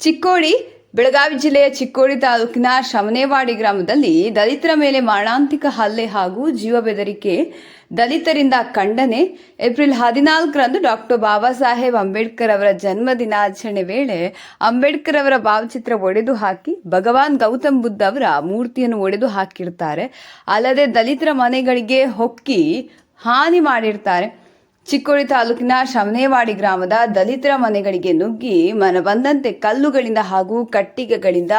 ಚಿಕ್ಕೋಡಿ, ಬೆಳಗಾವಿ ಜಿಲ್ಲೆಯ ಚಿಕ್ಕೋಡಿ ತಾಲೂಕಿನ ಶಮನೇವಾಡಿ ಗ್ರಾಮದಲ್ಲಿ ದಲಿತರ ಮೇಲೆ ಮಾರಣಾಂತಿಕ ಹಲ್ಲೆ ಹಾಗೂ ಜೀವ ಬೆದರಿಕೆ, ದಲಿತರಿಂದ ಖಂಡನೆ. ಏಪ್ರಿಲ್ ಹದಿನಾಲ್ಕರಂದು ಡಾಕ್ಟರ್ ಬಾಬಾ ಸಾಹೇಬ್ ಅಂಬೇಡ್ಕರ್ ಅವರ ಜನ್ಮ ದಿನಾಚರಣೆ ವೇಳೆ ಅಂಬೇಡ್ಕರ್ ಅವರ ಭಾವಚಿತ್ರ ಒಡೆದು ಹಾಕಿ ಭಗವಾನ್ ಗೌತಮ್ ಬುದ್ಧ ಅವರ ಮೂರ್ತಿಯನ್ನು ಒಡೆದು ಹಾಕಿರ್ತಾರೆ ಅಲ್ಲದೆ ದಲಿತರ ಮನೆಗಳಿಗೆ ಹೊಕ್ಕಿ ಹಾನಿ ಮಾಡಿರ್ತಾರೆ. ಚಿಕ್ಕೋಡಿ ತಾಲೂಕಿನ ಶಮನೇವಾಡಿ ಗ್ರಾಮದ ದಲಿತರ ಮನೆಗಳಿಗೆ ನುಗ್ಗಿ ಮನಬಂದಂತೆ ಕಲ್ಲುಗಳಿಂದ ಹಾಗೂ ಕಟ್ಟಿಗೆಗಳಿಂದ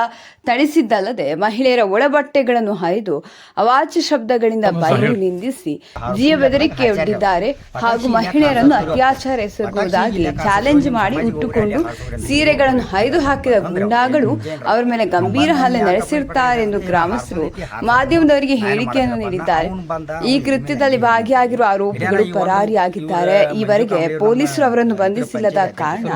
ತಣಿಸಿದ್ದಲ್ಲದೆ ಮಹಿಳೆಯರ ಒಳಬಟ್ಟೆಗಳನ್ನು ಹರಿದು ಅವಾಚ್ಯ ಶಬ್ದಗಳಿಂದ ಬೈದು ನಿಂದಿಸಿ ಜೀವ ಬೆದರಿಕೆ ಒಡ್ಡಿದ್ದಾರೆ. ಹಾಗೂ ಮಹಿಳೆಯರನ್ನು ಅತ್ಯಾಚಾರ ಎಸಗುವುದಾಗಿ ಚಾಲೆಂಜ್ ಮಾಡಿ ಉಟ್ಟುಕೊಂಡು ಸೀರೆಗಳನ್ನು ಹರಿದು ಹಾಕಿದ ಗುಂಡಾಗಳು ಅವರ ಮೇಲೆ ಗಂಭೀರ ಹಲ್ಲೆ ನಡೆಸಿರುತ್ತಾರೆ ಎಂದು ಗ್ರಾಮಸ್ಥರು ಮಾಧ್ಯಮದವರಿಗೆ ಹೇಳಿಕೆಯನ್ನು ನೀಡಿದ್ದಾರೆ. ಈ ಕೃತ್ಯದಲ್ಲಿ ಭಾಗಿಯಾಗಿರುವ ಆರೋಪಿಗಳು ಪರಾರಿಯಾಗಿದ್ದಾರೆ. ಈವರೆಗೆ ಪೊಲೀಸರು ಅವರನ್ನು ಬಂಧಿಸಿಲ್ಲದ ಕಾರಣ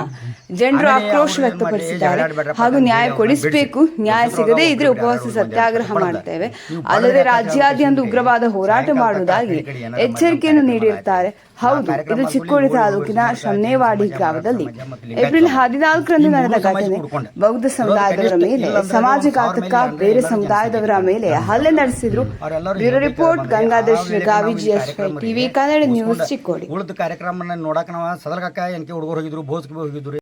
ಜನರು ಆಕ್ರೋಶ ವ್ಯಕ್ತಪಡಿಸಿದ್ದಾರೆ ಹಾಗೂ ನ್ಯಾಯ ಕೊಡಿಸಬೇಕು ನ್ಯಾಯ ಸಿಗದೇ ಇದ್ರೆ ಉಪವಾಸ ಸತ್ಯಾಗ್ರಹ ಮಾಡುತ್ತೇವೆ ಅಲ್ಲದೆ ರಾಜ್ಯಾದ್ಯಂತ ಉಗ್ರವಾದ ಹೋರಾಟ ಮಾಡುವುದಾಗಿ ಎಚ್ಚರಿಕೆಯನ್ನು ನೀಡಿರುತ್ತಾರೆ. ಹೌದು ಇದು ಚಿಕ್ಕೋಡಿ ತಾಲೂಕಿನ ಶನ್ನೇವಾಡಿ ಗ್ರಾಮದಲ್ಲಿ ಏಪ್ರಿಲ್ ಹದಿನಾಲ್ಕರಂದು ನಡೆದ ಘಟನೆ. ಬೌದ್ಧ ಸಮುದಾಯದವರ ಮೇಲೆ ಸಮಾಜ ಘಾತಕ ಬೇರೆ ಸಮುದಾಯದವರ ಮೇಲೆ ಹಲ್ಲೆ ನಡೆಸಿದ್ರು. Bureau report Gangadhar Shrigavi TV Kannada news Chikkodi. ಉಳಿದ ಕಾರ್ಯಕ್ರಮ ನೋಡಾಕ ನಾವು ಸದರ್ಗಕ್ಕ ಎನ್ಕೆ ಹುಡುಗರು ಹೋಗಿದ್ರು ಭೋಸ್ಗೆ ಹೋಗಿದ್ರು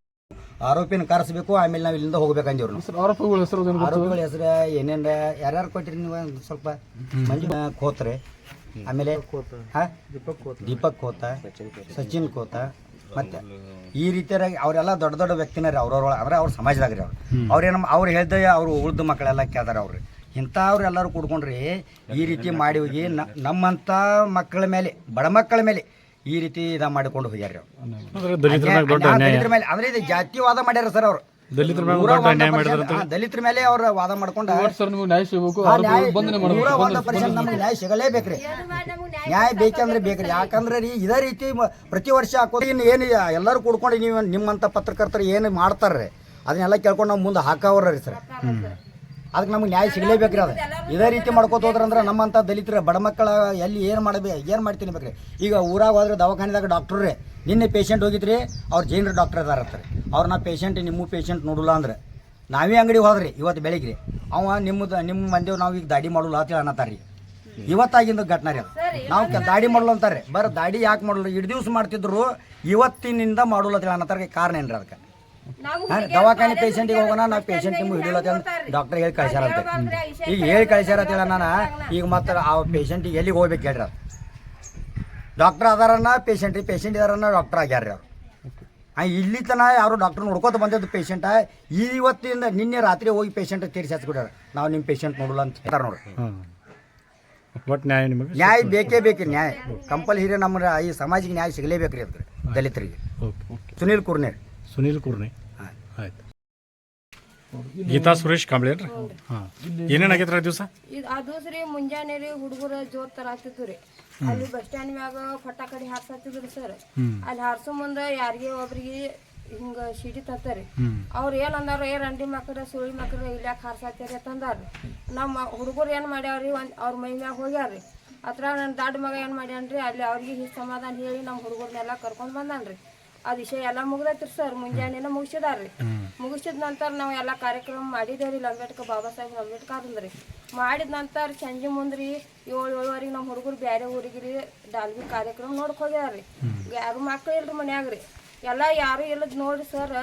ಆರೋಪಿನ ಕರೆಸಬೇಕು ಆಮೇಲೆ ನಾವು ಇಲ್ಲಿಂದ ಹೋಗ್ಬೇಕಂದಿವ್ರು ನಾವು. ಸರ್ ಆರೋಪಗಳ ಹೆಸರು ಏನು ಗೊತ್ತು? ಆರೋಪಿಗಳ ಹೆಸರು ಏನೇನ ಯಾರ್ಯಾರು ಕೊಟ್ಟಿರಿ ನೀವು? ಒಂದ್ ಸ್ವಲ್ಪ ಮಂಜು ಕೋತ್ರೆ. ಆಮೇಲೆ ಹಾ? ದೀಪಕ್ ಕೋತ. ಸಚಿನ್ ಕೋತ. ಮತ್ತೆ ಈ ರೀತಿಯಾಗಿ ಅವರೆಲ್ಲ ದೊಡ್ಡ ದೊಡ್ಡ ವ್ಯಕ್ತಿನ ರೀ ಅವ್ರವ್ರ ಅಂದ್ರೆ ಅವ್ರ ಸಮಾಜದಾಗ ರೀ ಅವ್ರು. ಅವ್ರೇನು ಅವ್ರು ಹೇಳ್ದೆ ಅವ್ರು ಉಳ್ದ ಮಕ್ಕಳೆಲ್ಲ ಕೇಳ್ದಾರ ಅವ್ರು. ಇಂಥವ್ರು ಎಲ್ಲರೂ ಕೂಡ್ಕೊಂಡ್ರಿ ಈ ರೀತಿ ಮಾಡಿ ಹೋಗಿ ನ- ನಮ್ಮಂಥ ಮಕ್ಕಳ ಮೇಲೆ ಬಡ ಮಕ್ಕಳ ಮೇಲೆ ಈ ರೀತಿ ಇದ ಮಾಡಿಕೊಂಡು ಹೋಗ್ಯಾರ ಮೇಲೆ ಅಂದ್ರೆ ಇದು ಜಾತಿವಾದ ಮಾಡ್ಯಾರ ಸರ್ ಅವರು. ದಲಿತರ ಮೇಲೆ ದೊಡ್ಡ ಅನ್ಯಾಯ ಮಾಡಿದಾರೆ ದಲಿತರ ಮೇಲೆ ಅವ್ರ ವಾದ ಮಾಡ್ಕೊಂಡು ಸರ್ ನಿಮಗೆ ನ್ಯಾಯ ಸಿಗಬೇಕು. ನೂರ ಒಂದು ಪರ್ಸೆಂಟ್ ನಮ್ಗೆ ನ್ಯಾಯ ಸಿಗಲೇಬೇಕ್ರಿ. ನ್ಯಾಯ ಬೇಕಂದ್ರೆ ಬೇಕ್ರಿ. ಯಾಕಂದ್ರೆ ರೀ ಇದೇ ರೀತಿ ಪ್ರತಿ ವರ್ಷ ಹಾಕೋದು ಇನ್ನು ಏನು ಎಲ್ಲರೂ ಕೂಡ್ಕೊಂಡು ನೀವು ನಿಮ್ಮಂಥ ಪತ್ರಕರ್ತರು ಏನು ಮಾಡ್ತಾರ್ರಿ? ಅದನ್ನೆಲ್ಲ ಕೇಳ್ಕೊಂಡು ನಾವು ಮುಂದೆ ಹಾಕವ್ರಿ ರೀ ಸರ್ ಅದಕ್ಕೆ ನಮ್ಗೆ ನ್ಯಾಯ ಸಿಗಲೇಬೇಕ್ರಿ ಅದು. ಇದೇ ರೀತಿ ಮಾಡ್ಕೋತ ಹೋದ್ರಂದ್ರೆ ನಮ್ಮಂಥ ದಲಿತರ, ಬಡ ಮಕ್ಕಳ ಎಲ್ಲಿ ಏನು ಮಾಡಬೇಕು ಏನು ಮಾಡ್ತೀನಿ ಬೇಕ್ರಿ? ಈಗ ಊರಾಗ ಹೋದ್ರೆ ದವಾಖಾನೆದಾಗ ಡಾಕ್ಟ್ರು ನಿನ್ನೆ ಪೇಷಂಟ್ ಹೋಗಿದ್ರಿ ಅವ್ರು ಜೈನರು ಡಾಕ್ಟರ್ ಅದಾರ ಅಂತಾರೆ. ನಾ ಪೇಷಂಟ್ ನಿಮ್ಮ ಪೇಷಂಟ್ ನೋಡಲ್ಲ ಅಂದ್ರೆ. ನಾವೇ ಅಂಗಡಿಗೆ ಹೋದ್ರಿ ಇವತ್ತು ಬೆಳಿಗ್ಗೆ. ಅವ ನಿಮ್ಮದು ನಿಮ್ಮ ಮಂದಿ ನಾವು ಈಗ ದಾಡಿ ಮಾಡಲ್ಲ ಅಂತೇಳಿ ರೀ ಇವತ್ತಾಗಿಂದ ಘಟನೆ ರೀ ನಾವು ದಾಡಿ ಮಾಡಲು ಅಂತಾರೆ ಬರ ದಾಡಿ ಯಾಕೆ ಮಾಡಲ್ಲ ಇಡ್ ದಿವ್ಸ ಮಾಡ್ತಿದ್ರು, ಇವತ್ತಿನಿಂದ ಮಾಡಲ್ಲ ಅಂತೇಳಿ ಅನ್ನತ್ತಾರ ಕಾರಣ ಏನ್ರಿ ಅದಕ್ಕೆ? ದವಾಖಾನೆ ಪೇಷಂಟಿಗೆ ಹೋಗೋಣ ನಾವು ಪೇಷಂಟ್ ನಿಮ್ಗೆ ಹಿಡಿಯಲ್ಲ ಡಾಕ್ಟರ್ ಹೇಳಿ ಕಳ್ಸ್ಯಾರಂತೆ ಈಗ ಹೇಳಿ ಕಳ್ಸ್ಯಾರ ಹೇಳ ನಾನು ಈಗ ಮತ್ತೆ ಆ ಪೇಷಂಟಿಗೆ ಎಲ್ಲಿಗೆ ಹೋಗ್ಬೇಕು ಹೇಳ್ರಿ ಅವ್ರು? ಡಾಕ್ಟರ್ ಅದಾರನ್ನ ಪೇಷಂಟ್ ಪೇಷಂಟ್ ಇದಾರನ್ನ ಡಾಕ್ಟರ್ ಆಗ್ಯಾರ ಅವ್ರು. ಆ, ಇಲ್ಲಿ ತನ ಯಾರು ಡಾಕ್ಟರ್ ನೋಡ್ಕೋತ ಬಂದದ್ದು ಪೇಷಂಟ ಇವತ್ತಿಂದ ನಿನ್ನೆ ರಾತ್ರಿ ಹೋಗಿ ಪೇಷಂಟ್ ತೀರ್ಸಿ ಹಚ್ಬಿಟ್ಟಾರ ನಾವು ನಿಮ್ಮ ಪೇಷಂಟ್ ನೋಡಲ್ಲ ಅಂತ ಹೇಳ್ತಾರೆ ನೋಡ್ರಿ. ಒಟ್ಟು ನ್ಯಾಯ ನಿಮಗೆ ನ್ಯಾಯ ಬೇಕೇ ಬೇಕು ನ್ಯಾಯ. ಕಂಪಲ್ಸರಿ ನಮ್ಮ ಈ ಸಮಾಜಕ್ಕೆ ನ್ಯಾಯ ಸಿಗಲೇಬೇಕ್ರಿ ಅಂತ ದಲಿತರಿಗೆ. Okay okay. ಸುನೀಲ್ ಕುರ್ನೇರ್ ಸುನೀಲ್ ಕುರ್ನಿ. ಗೀತಾ ಸುರೇಶ್ ಕಾಂಬ್ಳೆ ಏನ್ರಿ? ಹಾಂ. ಆ ದಿವಸ? ಇದು ಅದು ರೀ ಮುಂಜಾನೆ ರೀ ಹುಡುಗರ ಜೋರ್ ತರಾತಿತ್ತು ರೀ. ಅಲ್ಲಿ ಬಸ್ ಸ್ಟ್ಯಾಂಡ್ ಮ್ಯಾಗ ಫಟಾಕಡಿ ಹಾರ್ಸತ್ತಿದ್ರು ಸರ್ ಅಲ್ಲಿ ಹಾರ್ಸೋ ಮುಂದೆ ಯಾರಿಗೆ ಒಬ್ರಿಗೆ ಹಿಂಗ ಸಿಡಿ ತರ್ತಾರೆ ಅವ್ರು ಏನ್ ಅಂದಾರ ಏ ರಂಡಿ ಮಕ್ಕಳ ಸುಳಿ ಮಕ್ಕಳ ಇಲ್ಯಾಕ ಹಾರ್ಸತ್ತೀರಿ ಅಂತಂದಾರ್ರಿ ನಮ್ಮ ಹುಡುಗರು ಏನ್ ಮಾಡ್ಯಾವ್ರಿ ಒಂದ್ ಅವ್ರ ಮೈ ಮ್ಯಾಗ ಹೋಗ್ಯಾರ್ರಿ ಹತ್ರ ನನ್ನ ದೊಡ್ಡ ಮಗ ಏನ್ ಮಾಡ್ಯಾನ್ರಿ ಅಲ್ಲಿ ಅವ್ರಿಗೆ ಹಿಂಗ್ ಸಮಾಧಾನ ಹೇಳಿ ನಮ್ಮ ಹುಡುಗರ್ನೆಲ್ಲ ಕರ್ಕೊಂಡ್ ಬಂದಾನ್ರಿ. ಆ ವಿಷಯ ಎಲ್ಲ ಮುಗ್ದೈತ್ರಿ ಸರ್ ಮುಂಜಾನೆನ ಮುಗಿಸಿದಾರ್ರಿ. ಮುಗಿಸಿದ ನಂತರ ನಾವು ಎಲ್ಲ ಕಾರ್ಯಕ್ರಮ ಮಾಡಿದೇವ್ರಿ. ಇಲ್ಲಿ ಅಂಬೇಡ್ಕರ್ ಬಾಬಾ ಸಾಹೇಬ್ ಅಂಬೇಡ್ಕರ್ ಅಂದ್ರಿ. ಮಾಡಿದ ನಂತರ ಸಂಜೆ ಮುಂದ್ರಿ ಏಳು ಏಳುವರೆಗೆ ನಮ್ಮ ಹುಡುಗರು ಬೇರೆ ಊರಿಗೆ ರೀ ಡಾಲ್ಬಿ ಕಾರ್ಯಕ್ರಮ ನೋಡಕ್ ಹೋಗ್ಯಾರ್ರಿ. ಯಾರು ಮಕ್ಳು ಇಲ್ರಿ ಮನ್ಯಾಗ ರೀ ಎಲ್ಲ ಯಾರು ಇಲ್ಲದ್ ನೋಡ್ರಿ ಸರ್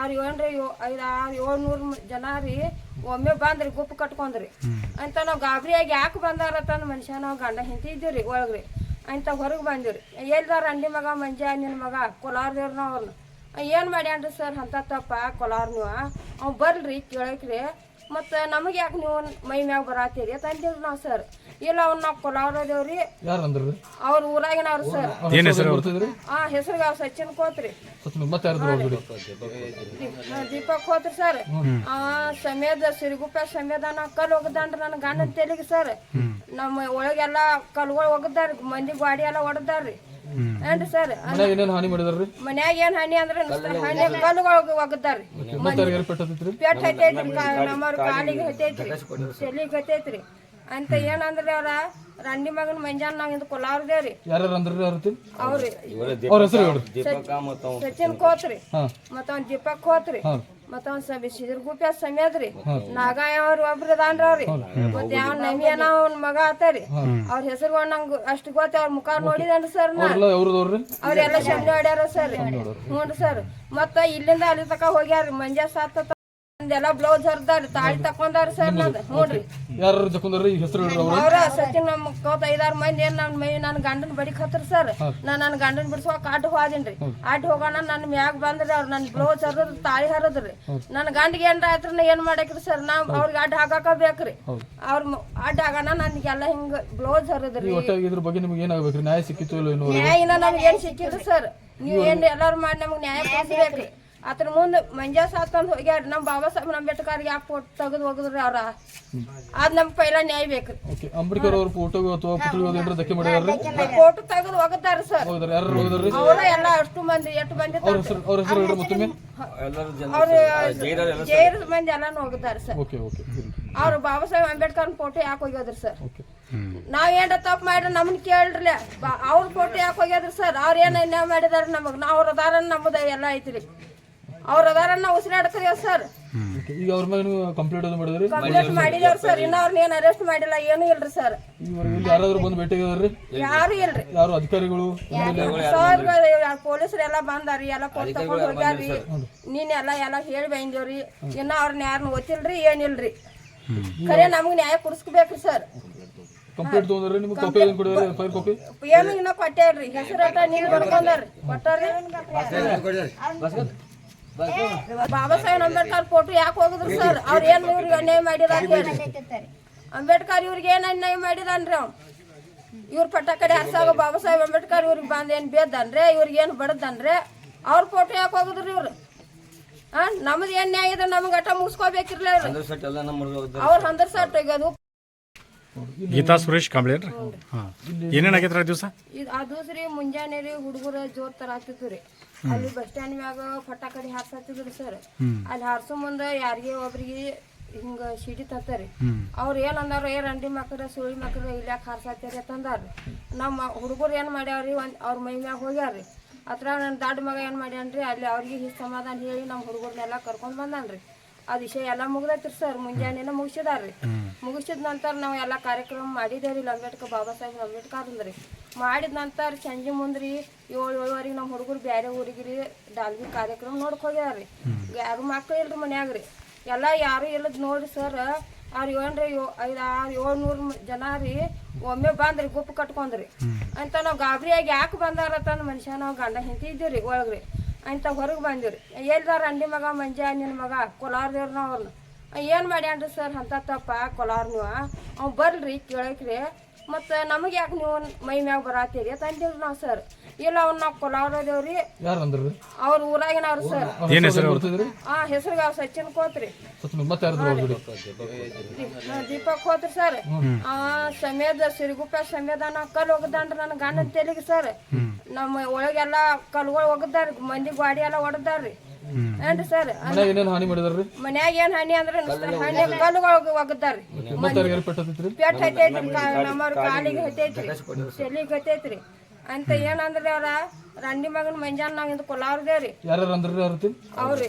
ಅವ್ರು ಏನ್ರಿ ಐದು ಆರು ಏಳ್ನೂರು ಜನ ರೀ ಒಮ್ಮೆ ಬಂದ್ರಿ ಗುಂಪು ಕಟ್ಕೊಂಡ್ರಿ. ಅಂತ ನಾವು ಗಾಬರಿಯಾಗಿ ಯಾಕೆ ಬಂದಾರ ತಂದ್ ಮನುಷ್ಯ ನಾವು ಗಂಡ ಹೆಂಡತಿ ಇದ್ದೀವ್ರಿ ಒಳಗ್ರಿ. ಅಂತ ಹೊರಗೆ ಬಂದಿವ್ರಿ. ಎಲ್ದಾರ ಅಂಡಿ ಮಗ, ಮಂಜ ನಿನ್ನ ಮಗ ಕೊಲಾರ್ದವ್ರನ್ನ ಅವ್ರನ್ನ ಏನು ಮಾಡ್ಯಾನ್ರಿ ಸರ್ ಅಂತ ತಪ್ಪ ನೀವು? ಬರ್ರಿ ಬರ್ಲ್ರಿ, ಕೇಳಕ್ರಿ. ಮತ್ತು ನಮಗೆ ಯಾಕೆ ನೀವು ಮೈ ಮ್ಯಾಗ ಬರತ್ತೀರಿ ಅಂತ ಅಂದಿವ್ರಿ ನಾವು ಸರ್. ಇಲ್ಲ ಅವ್ನ ನಾವು ಕೊಲಾರದೇವ್ರಿ ಯಾರು ಅಂದ್ರಿ ಅವ್ರ ಊರಾಗಿನವ್ರು ಸರ್. ಏನು ಹೆಸರು ಬರ್ತಿದ್ರಿ ಆ ಹೆಸರು ಅವ್ರ ಸಚಿನ್ ಕೋತ್ರಿ. ಮತ್ತೆ ಹೋಗ್ಬಿಡಿ ದೀಪ್- ದೀಪಕ್ ಹೋತ್ರಿ ಸರ್. ಆ ಸಮೇದ ಸಿರಿಗುಪ್ಪ ಸಮೇದನ ಕಲ್ ಒಗದಾನ್ರಿ ನನ್ನ ಗಂಡನ ತೆಲಿಗೆ ಸರ್. ನಮ್ಮ ಒಳಗೆಲ್ಲ ಕಲ್ಗಳು ಒಗದಾರಿ ಮಂದಿ ಗಾಡಿ ಎಲ್ಲ ಹೊಡೆದಾರ್ರಿ ಏನ್ರಿ ಸರ್? ಮನ್ಯಾಗ ಏನೇನು ಹಾನಿ ಮಾಡಿದಾರ್ರಿ? ಮನ್ಯಾಗ ಏನ್ ಹನಿ ಅಂದ್ರೆ ಹನಿ ಕಲ್ಗಳು ಒಗದಾರಿ ಮತ್ತೆ ಯಾರಿಗಾರು ಪೆಟ್ಟು ಹತ್ತಿತ್ರಿ ಪೇಟ್ ಹತ್ತೈತ್ರಿ ನಮ್ಮವ್ರ ಕಾಲಿಗೆ ಹತ್ತೈತ್ರಿ ತೆಲಿಗೆ ಹತ್ತೈತ್ರಿ. ಅಂತ ಏನಂದ್ರಿ ಅವ್ರ? ರಂಡಿ ಮಗನ ಮಂಜಾನ್ ನಾವ್ ಇಂದ ಕೊಲಾರ್ದೇವ್ರಿ ಅಂದ್ರಿ ಯಾರು ಅವ್ರಿ. ಅವ್ರ ಹೆಸರು ಹೇಳ್ರಿ. ಸಚಿನ್ ಕೋತ್ರಿ ಮತ್ತ ಅವ್ನ ದೀಪಕ್ ಕೋತ್ರಿ ಮತ್ತ ಅವ್ನ ಸಬ್ ಸಿದ್ರ ಗುಪ್ಯ ಸಮೇದ್ರಿ ನಾಗಾಯ ಅವ್ರ ಒಬ್ರ ಅದಾನ್ರಿ ಅವ್ರಿ ಮತ್ ಯಾವ ನಮಿ ಏನೋ ಅವ್ನ ಮಗ ಆತರಿ. ಅವ್ರ ಹೆಸರು ನಂಗ್ ಅಷ್ಟ ಗೊತ್ತ ಅವ್ರ ಮುಖ ನೋಡಿದನ್ರಿ ಸರ್ ಅವ್ರೆಲ್ಲ ಶಬ್ದ ಹೊಡ್ಯಾರ ಸರ್. ಹ್ಞೂ ಸರ್. ಮತ್ತ ಇಲ್ಲಿಂದ ಅಲ್ಲಿ ತಕ ಹೋಗ್ಯಾರ ಮಂಜ ಸಾತ ಎಲ್ಲ ಬ್ಲೌಸ್ ಹರ್ದಾರಿ ತಾಳಿ ತಕೊಂಡಾರ ಸರ್ ನಂದು. ಹ್ಞೂನ್ರಿ ಯಾರು ಜಕೊಂಡ್ರಿ ಈಗ ಹೆಸರು ಅವ್ರು. ಸಚಿನ್ ನಮ್ ಕೋತ್ ಐದಾರು ಮಂದಿ ಏನ್ ನನ್ ಮೈ ನನ್ ಗಂಡನ್ ಬಡಿಕ್ ಹತ್ರ ಸರ್ ನಾ ನನ್ನ ಗಂಡನ್ ಬಿಡಿಸುವಾಗ ಅಡ್ಡ ಹೋದಿನ್ರಿ. ಅಡ್ಡ ಹೋಗೋಣ ನನ್ನ ಮ್ಯಾಗ ಬಂದ್ರಿ ಅವ್ರ ನನ್ನ ಬ್ಲೌಸ್ ಹರದ್ ತಾಳಿ ಹರದ್ರಿ. ನನ್ನ ಗಂಡಿಗೆ ಏನ್ರ ಆಯ್ತ್ರ ಏನ್ ಮಾಡಕ್ರಿ ಸರ್ ನಾ ಅವ್ರಿಗೆ ಅಡ್ಡ ಹಾಕಾಕ ಬೇಕ್ರಿ ಅವ್ರ ಅಡ್ಡ ಆಗೋಣ ನನ್ಗೆಲ್ಲ ಹಿಂಗ ಬ್ಲೌಸ್ ಹರದ್ರಿ ಇದ್ರ ಬಗ್ಗೆ ನಿಮ್ಗೆ ಏನಾಗ್ಬೇಕ್ರಿ? ನ್ಯಾಯ ಸಿಕ್ಕಿತ್ತು ಇಲ್ಲ ಏನು ನ್ಯಾಯ ಇನ್ನ ನಮ್ಗೆ ಏನ್ ಸಿಕ್ಕಿದ್ರಿ ಸರ್ ನೀವ್ ಏನ್ ಎಲ್ಲಾರು ಮಾಡಿ ನಮ್ಗೆ ನ್ಯಾಯ ಕೊಡ್ಸ್ಬೇಕ್ರಿ. ಅದ್ರ ಮುಂದೆ ಮಂಜಾ ಸಾತಂದ್ ಹೋಗ್ಯಾರ ನಮ್ ಬಾಬಾ ಸಾಹೇಬ್ ಅಂಬೇಡ್ಕರ್ ಯಾಕೆ ಫೋಟೋ ತೆಗೆದು ಹೋಗಿದ್ರಿ ಅವ್ರ? ಅದ್ ನಮ್ಗೆ ಪೈಲ ನ್ಯಾಯ ಬೇಕ್ರಿ ಓಕೆ ಅಂಬೇಡ್ಕರ್ ಅವ್ರ ಫೋಟೋ ಅಥವಾ ಪುತ್ಳಿ ಏನಾರ ಧಕ್ಕೆ ಮಾಡ್ಯಾರ್ರಿ ಫೋಟೋ ತೆಗೆದು ಹೋಗತಾರ ಸರ್ ಯಾರು ಹೋಗಿದ್ರಿ ಅವರ ಎಲ್ಲ ಅಷ್ಟು ಮಂದಿ ಎಷ್ಟು ಮಂದಿ ಅವ್ರ ಹೆಸರು ಅವ್ರ ಹೆಸರು ಹೇಳ್ರಿ ಮತ್ತೊಮ್ಮೆ ಅವ್ರು ಜೈರ ಮಂದಿ ಎಲ್ಲಾನು ಹೋಗಿದ್ದಾರೆ ಸರ್ ಓಕೆ ಓಕೆ ಅವ್ರು ಬಾಬಾ ಸಾಹೇಬ್ ಅಂಬೇಡ್ಕರ್ ಫೋಟೋ ಯಾಕೆ ಹೋಗ್ಯೋದ್ರಿ ಸರ್ ನಾವ್ ಏನ್ರ ತಪ್ಪು ಮಾಡ್ರಿ ನಮ್ನ ಕೇಳ್ರಿ ಅವ್ರ ಫೋಟೋ ಯಾಕೆ ಹೋಗ್ಯದ್ರಿ ಸರ್ ಅವ್ರ ಏನ್ ಅನ್ಯಾಯ ಮಾಡಿದಾರ ನಮಗ್? ನಾವ್ ಅವ್ರ ಅದಾರ ನಮ್ಮದ ಎಲ್ಲ ಐತ್ರಿ. ಅವ್ರ ಅದಾರ ನಾವು ಉಸಿರಾಡ್ತೀವಿ ಸರ್. ಈಗ ಅವ್ರ ಮೇಲೆ ನೀವು ಕಂಪ್ಲೇಂಟ್ ಅದು ಮಾಡಿದ್ರಿ? ಕಂಪ್ಲೇಂಟ್ ಮಾಡಿದೇವ್ರಿ ಸರ್ ಇನ್ನ ಅವ್ರನ್ನ ಏನು ಅರೆಸ್ಟ್ ಮಾಡಿಲ್ಲ ಏನು ಇಲ್ರಿ ಸರ್. ಇವ್ರಿಗೆ ಇಲ್ಲಿ ಯಾರಾದ್ರೂ ಬಂದು ಭೇಟಿಯಾಗಿದಾರ್ರಿ ಯಾರು ಇಲ್ರಿ. ಯಾರು ಅಧಿಕಾರಿಗಳು? ಸರ್ ಪೊಲೀಸರು ಎಲ್ಲ ಬಂದಾರಿ ಎಲ್ಲ ಕೊಟ್ಟು ತಗೊಂಡ್ ಹೋಗ್ಯಾರ್ರಿ. ನೀನ್ ಎಲ್ಲ ಎಲ್ಲ ಹೇಳಿ ಬಂದೇವ್ರಿ. ಇನ್ನ ಅವ್ರನ್ನ ಯಾರನ್ನ ಗೊತ್ತಿಲ್ರಿ ಏನಿಲ್ರಿ. ಖರೆ ನಮ್ಗೆ ನ್ಯಾಯ ಕುಡಿಸ್ಕೋಬೇಕು ಸರ್. ಕಂಪ್ಲೇಂಟ್ ತೊಗೊಂಡ್ರಿ ನಿಮ್ಗೆ ಕಾಪಿ ಏನು ಕೊಡಿದಾರೆ ಫೈಲ್ ಕಾಪಿ ಏನು ಇನ್ನ ಕೊಟ್ಟೇವ್ರಿ ಹೆಸರಟ ನೀವ್ ಬರ್ಕೊಂಡಾರ್ರಿ ಕೊಟ್ಟಾರ್ರಿ? ಬಾಬಾ ಸಾಹೇಬ್ ಅಂಬೇಡ್ಕರ್ ಫೋಟೋ ಯಾಕೆ ಹೋಗಿದ್ರು ಸರ್ ಅವ್ರ ಏನ್ ಇವ್ರಿಗೆ ಅನ್ಯಾಯ ಮಾಡಿರ ಅಂಬೇಡ್ಕರ್ ಇವ್ರಿಗೆ ಏನ್ ಅನ್ಯಾಯ ಮಾಡಿದನ್ರಿ ಅವ್ ಇವ್ರ ಪಟ್ಟ ಕಡೆ ಹರ್ಸಾಗ ಬಾಬಾ ಸಾಹೇಬ್ ಅಂಬೇಡ್ಕರ್ ಇವ್ರಿಗೆ ಬಂದ್ ಏನ್ ಬೇದನ್ರಿ ಇವ್ರಿಗೆ ಏನ್ ಬಡದನ್ರಿ ಅವ್ರ ಫೋಟೋ ಯಾಕೆ ಹೋಗುದ್ರಿ ಇವ್ರು? ಹಾ ನಮ್ದು ಏನ್ ನ್ಯಾಯ ಇದೆ ನಮ್ಗೆ ಅಟ ಮುಗಿಸ್ಕೋಬೇಕಿರ್ಲ ಅವ್ರ. ಹಂದ್ರ ಸಟ್ ಹೋಗ್ಯೋದು ಗೀತಾ ಸುರೇಶ್ ಕಂಬಳಿ ಹಾಂ. ಏನೇನಾಗೈತ್ರ ದಿವಸ? ಇದು ಅದು ರೀ ಮುಂಜಾನೆ ರೀ ಹುಡುಗರ ಜೋರ್ ತರಾತಿತ್ತು ರೀ. ಅಲ್ಲಿ ಬಸ್ ಸ್ಟ್ಯಾಂಡ್ ಮ್ಯಾಗ ಫಟ ಕಡೆ ಹಾರ್ಸತ್ತಿದ್ರು ಸರ್. ಅಲ್ಲಿ ಹಾರ್ಸೋ ಮುಂದೆ ಯಾರಿಗೆ ಒಬ್ರಿಗೆ ಹಿಂಗ ಸಿಡಿ ತರ್ತಾರೆ. ಅವ್ರು ಏನ್ ಅಂದಾರ ಏ ರಂಡಿ ಮಕ್ಳ ಸುಳಿ ಮಕ್ಳ ಇಲ್ಯಾಕ ಹಾರ್ಸತ್ತೀರಿ ಅಂತಂದಾರ್ರಿ ನಮ್ಮ ಹುಡುಗರು ಏನ್ ಮಾಡ್ಯಾವ್ರಿ ಒಂದ್ ಅವ್ರ ಮೈ ಮ್ಯಾಗ ಹೋಗ್ಯಾರ್ರಿ. ಅತ್ರ ನನ್ನ ದೊಡ್ಡ ಮಗ ಏನ್ ಮಾಡ್ಯಾನ್ರಿ ಅಲ್ಲಿ ಅವ್ರಿಗೆ ಹಿ ಸಮಾಧಾನ ಹೇಳಿ ನಮ್ಮ ಹುಡುಗರ್ನೆಲ್ಲ ಕರ್ಕೊಂಡ್ ಬಂದಾನ್ರಿ. ಆ ವಿಷಯ ಎಲ್ಲ ಮುಗ್ದೈತ್ರಿ ಸರ್ ಮುಂಜಾನೆನ ಮುಗಿಸಿದಾರ್ರಿ. ಮುಗಿಸಿದ ನಂತರ ನಾವು ಎಲ್ಲ ಕಾರ್ಯಕ್ರಮ ಮಾಡಿದೇವ್ರಿ ಅಂಬೇಡ್ಕರ್ ಬಾಬಾ ಸಾಹೇಬ್ ಅಂಬೇಡ್ಕರ್ ಅಂದ್ರಿ ಮಾಡಿದ ನಂತರ ಸಂಜೆ ಮುಂದ್ರಿ ಏಳು ಏಳುವರೆಗೆ ನಮ್ಮ ಹುಡುಗರು ಬೇರೆ ಊರಿಗೆ ರೀ ಡಾಲ್ಬಿ ಕಾರ್ಯಕ್ರಮ ನೋಡಕ್ ರೀ. ಯಾರು ಮಕ್ಳು ಇಲ್ರಿ ಮನ್ಯಾಗ ರೀ. ಎಲ್ಲ ಯಾರು ಇಲ್ಲದ್ ನೋಡ್ರಿ ಸರ್ ಅವ್ರು ಏನ್ರಿ ಐದು ಆರು ಏಳ್ನೂರು ಜನ ರೀ ಒಮ್ಮೆ ಬಂದ್ರಿ ಗುಪ್ ಕಟ್ಕೊಂಡ್ರಿ. ಅಂತ ನಾವು ಗಾಬರಿಯಾಗಿ ಯಾಕೆ ಬಂದಾರ ತಂದು ಮನುಷ್ಯ ನಾವು ಗಂಡ ಹೆಂಡತಿ ಇದ್ದೀವ್ರಿ ಒಳಗ್ರಿ. ಅಂತ ಹೊರಗೆ ಬಂದಿವ್ರಿ. ಎಲ್ದಾರ ಅಂಡಿ ಮಗ ಮಂಜ ನಿನ್ನ ಮಗ ಕೊಲಾರ್ದವ್ರನ್ನ ಅವ್ರನ್ನ ಏನು ಮಾಡ್ಯಾನ್ರಿ ಸರ್ ಅಂತ ತಪ್ಪ ಕೊಲಾರ್ನ. ಅವ್ನು ಬರ್ರಿ ಕೇಳಕ್ರಿ. ಮತ್ತು ನಮಗೆ ಯಾಕೆ ನೀವು ಮೈ ಮ್ಯಾಗ ಬರಾತೀರಿ? ಅಂತ ಅಂದಿವ್ರಿ ನಾವು ಸರ್. ಇಲ್ಲ ಅವ್ನ ನಾವು ಯಾರು ಅಂದ್ರಿ ಅವ್ರ ಊರಾಗಿನವ್ರು ಸರ್. ಏನ್ ಹೆಸರು ಅವ್ರದ್ದು? ಆ ಹೆಸರಿಗೆ ಅವ್ರು ಸಚಿನ್ ಕೋತ್ರಿ. ಮತ್ತೆ ದೀಪಕ್ ಹೋತ್ರಿ ಸರ್. ಆ ಸಮೇದ ಸಿರಿಗುಪ್ಪ ಸಮೇದನ ಕಲ್ ಒಗದಾನ್ರಿ ನನ್ನ ಗಂಡನ ತೆಲಿಗೆ ಸರ್. ನಮ್ಮ ಒಳಗೆಲ್ಲ ಕಲ್ಗಳು ಒಗದಾರ ಮಂದಿ ಗಾಡಿ ಎಲ್ಲ ಹೊಡೆದಾರ್ರಿ ಏನ್ರಿ ಸರ್? ಮನ್ಯಾಗ ಏನೇನು ಹಾನಿ ಮಾಡಿದಾರ್ರಿ? ಮನ್ಯಾಗ ಏನ್ ಹಾನಿ ಅಂದ್ರೆ ಹಣ್ಣೆ ಕಲ್ಗಳು ಒಗದಾರ್ರಿ ಪೆಟ್ ಹತ್ತೈತ್ರಿ? ನಮ್ಮವ್ರ ಕಾಲಿಗೆ ಹತ್ತೈತ್ರಿ. ತೆಲಿಗೆ ಹತ್ತೈತ್ರಿ. ಅಂತ ಏನಂದ್ರಿ ಅವ್ರ ರಂಡಿ ಮಗನ ಮಂಜಾನ್ ನಾವ್ ಇಂದ ಕೊಲಾರ್ದೇವ್ರಿ ಯಾರ್ಯಾರು ಅಂದ್ರಿ ಅವ್ರ ಅವ್ರಿ.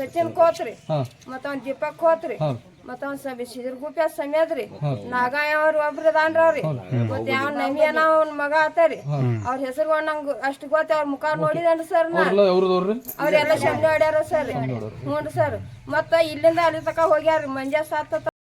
ಸಚಿನ್ ಕೋತ್ರಿ. ಹಾ. ಮತ್ತ ಅವ್ನ ದೀಪಕ್ ಹೋತ್ರಿ ಹಾ ಸಮಿ ಸಿದ್ರ ಗುಪ್ಯ ಸಮೇದ್ರಿ ನಾಗ ಅವ್ರ ಒಬ್ರ ಅದಾನ್ರಿ ಅವ್ರಿ. ಮತ್ತ ಯಾವ ನಮಿ ಏನೋ ಅವ್ನ ಮಗ ಆತಾರಿ. ಅವ್ರ ಹೆಸರು ನಂಗ್ ಅಷ್ಟು ಗೊತ್ತ ಅವ್ರ ಮುಖ ನೋಡಿದನ್ರಿ ಸರ್ ನಾ ಅವ್ರೆಲ್ಲ ಶಬ್ದ ಹೊಡ್ಯಾರ ಸರ್. ಹ್ಞೂ ಸರ್. ಮತ್ತ ಇಲ್ಲಿಂದ ಅಲ್ಲಿ ತಕ ಹೋಗ್ಯಾರ ಮಂಜ ಸಾತ